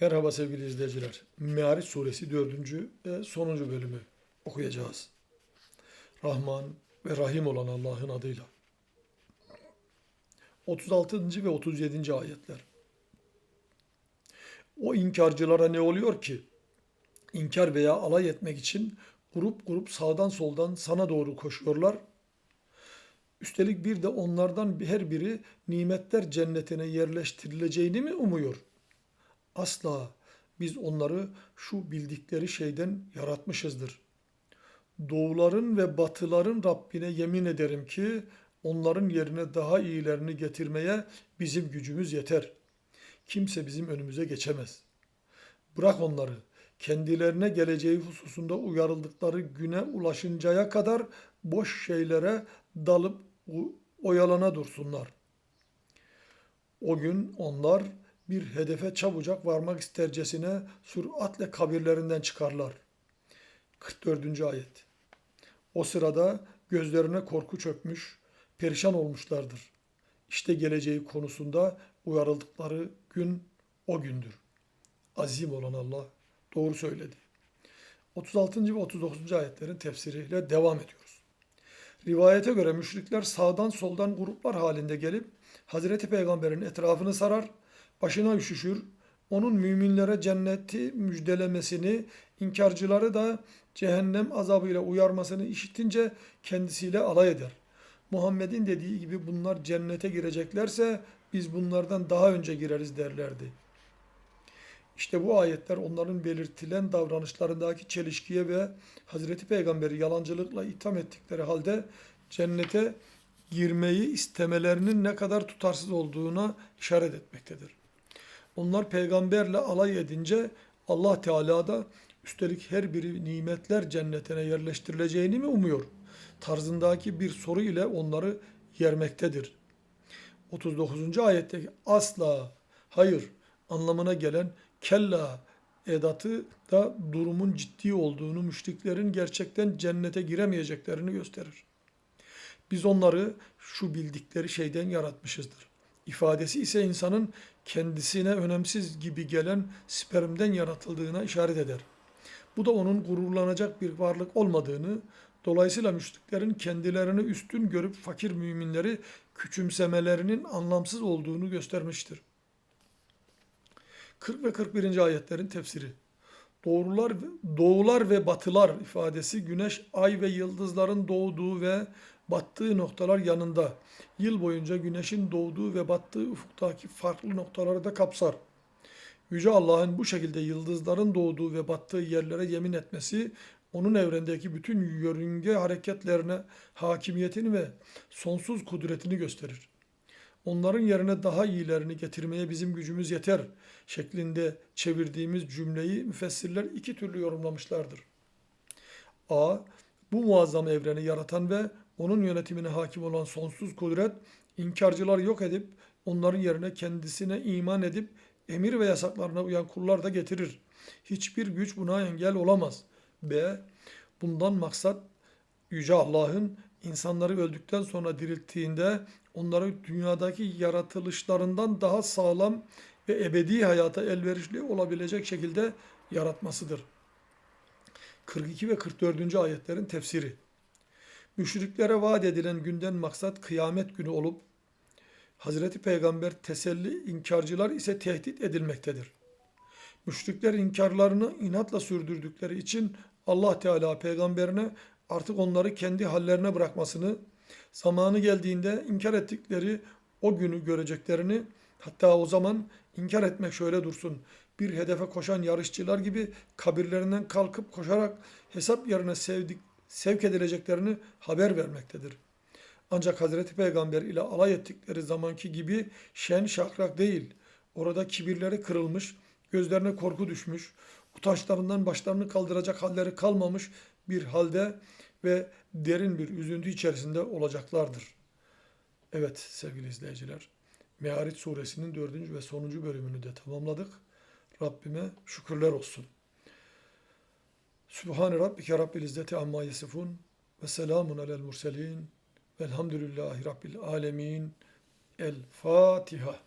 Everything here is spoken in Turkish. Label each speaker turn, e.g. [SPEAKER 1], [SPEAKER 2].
[SPEAKER 1] Merhaba sevgili izleyiciler. Meariç suresi 4. ve sonuncu bölümü okuyacağız. Rahman ve Rahim olan Allah'ın adıyla. 36. ve 37. ayetler. O inkarcılara ne oluyor ki? İnkar veya alay etmek için grup grup sağdan soldan sana doğru koşuyorlar. Üstelik bir de onlardan her biri nimetler cennetine yerleştirileceğini mi umuyor? Asla biz onları şu bildikleri şeyden yaratmışızdır. Doğuların ve batıların Rabbine yemin ederim ki onların yerine daha iyilerini getirmeye bizim gücümüz yeter. Kimse bizim önümüze geçemez. Bırak onları kendilerine geleceği hususunda uyarıldıkları güne ulaşıncaya kadar boş şeylere dalıp oyalana dursunlar. O gün onlar bir hedefe çabucak varmak istercesine süratle kabirlerinden çıkarlar. 44. ayet. O sırada gözlerine korku çökmüş, perişan olmuşlardır. İşte geleceği konusunda uyarıldıkları gün o gündür. Azim olan Allah doğru söyledi. 36. ve 39. ayetlerin tefsiriyle devam ediyoruz. Rivayete göre müşrikler sağdan soldan gruplar halinde gelip Hazreti Peygamber'in etrafını sarar, başına üşüşür, onun müminlere cenneti müjdelemesini, inkarcıları da cehennem azabıyla uyarmasını işitince kendisiyle alay eder. Muhammed'in dediği gibi bunlar cennete gireceklerse biz bunlardan daha önce gireriz derlerdi. İşte bu ayetler onların belirtilen davranışlarındaki çelişkiye ve Hazreti Peygamber'i yalancılıkla itham ettikleri halde cennete girmeyi istemelerinin ne kadar tutarsız olduğuna işaret etmektedir. Onlar peygamberle alay edince Allah Teala da üstelik her biri nimetler cennetine yerleştirileceğini mi umuyor? Tarzındaki bir soru ile onları yermektedir. 39. ayetteki asla, hayır anlamına gelen kella edatı da durumun ciddi olduğunu, müşriklerin gerçekten cennete giremeyeceklerini gösterir. Biz onları şu bildikleri şeyden yaratmışızdır. İfadesi ise insanın kendisine önemsiz gibi gelen spermden yaratıldığına işaret eder. Bu da onun gururlanacak bir varlık olmadığını, dolayısıyla müşriklerin kendilerini üstün görüp fakir müminleri küçümsemelerinin anlamsız olduğunu göstermiştir. 40 ve 41. ayetlerin tefsiri. Doğrular, doğular ve batılar ifadesi güneş, ay ve yıldızların doğduğu ve battığı noktalar yanında. Yıl boyunca güneşin doğduğu ve battığı ufuktaki farklı noktaları da kapsar. Yüce Allah'ın bu şekilde yıldızların doğduğu ve battığı yerlere yemin etmesi, onun evrendeki bütün yörünge hareketlerine hakimiyetini ve sonsuz kudretini gösterir. Onların yerine daha iyilerini getirmeye bizim gücümüz yeter şeklinde çevirdiğimiz cümleyi müfessirler iki türlü yorumlamışlardır. A. Bu muazzam evreni yaratan ve onun yönetimine hakim olan sonsuz kudret, inkarcılar yok edip onların yerine kendisine iman edip emir ve yasaklarına uyan kullar da getirir. Hiçbir güç buna engel olamaz. B. Bundan maksat Yüce Allah'ın insanları öldükten sonra dirilttiğinde onları dünyadaki yaratılışlarından daha sağlam ve ebedi hayata elverişli olabilecek şekilde yaratmasıdır. 42 ve 44. ayetlerin tefsiri. Müşriklere vaat edilen günden maksat kıyamet günü olup Hazreti Peygamber teselli, inkarcılar ise tehdit edilmektedir. Müşrikler inkarlarını inatla sürdürdükleri için Allah Teala peygamberine artık onları kendi hallerine bırakmasını, zamanı geldiğinde inkar ettikleri o günü göreceklerini, hatta o zaman inkar etmek şöyle dursun, bir hedefe koşan yarışçılar gibi kabirlerinden kalkıp koşarak hesap yerine sevdik, sevk edileceklerini haber vermektedir. Ancak Hazreti Peygamber ile alay ettikleri zamanki gibi şen şakrak değil, orada kibirleri kırılmış, gözlerine korku düşmüş, utançlarından başlarını kaldıracak halleri kalmamış bir halde ve derin bir üzüntü içerisinde olacaklardır. Evet sevgili izleyiciler, Meariç suresinin dördüncü ve sonuncu bölümünü de tamamladık. Rabbime şükürler olsun. Sübhane Rabbike Rabbil İzzeti Amma Yesifun ve selamun alel murselin velhamdülillahi Rabbil Alemin. El Fatiha.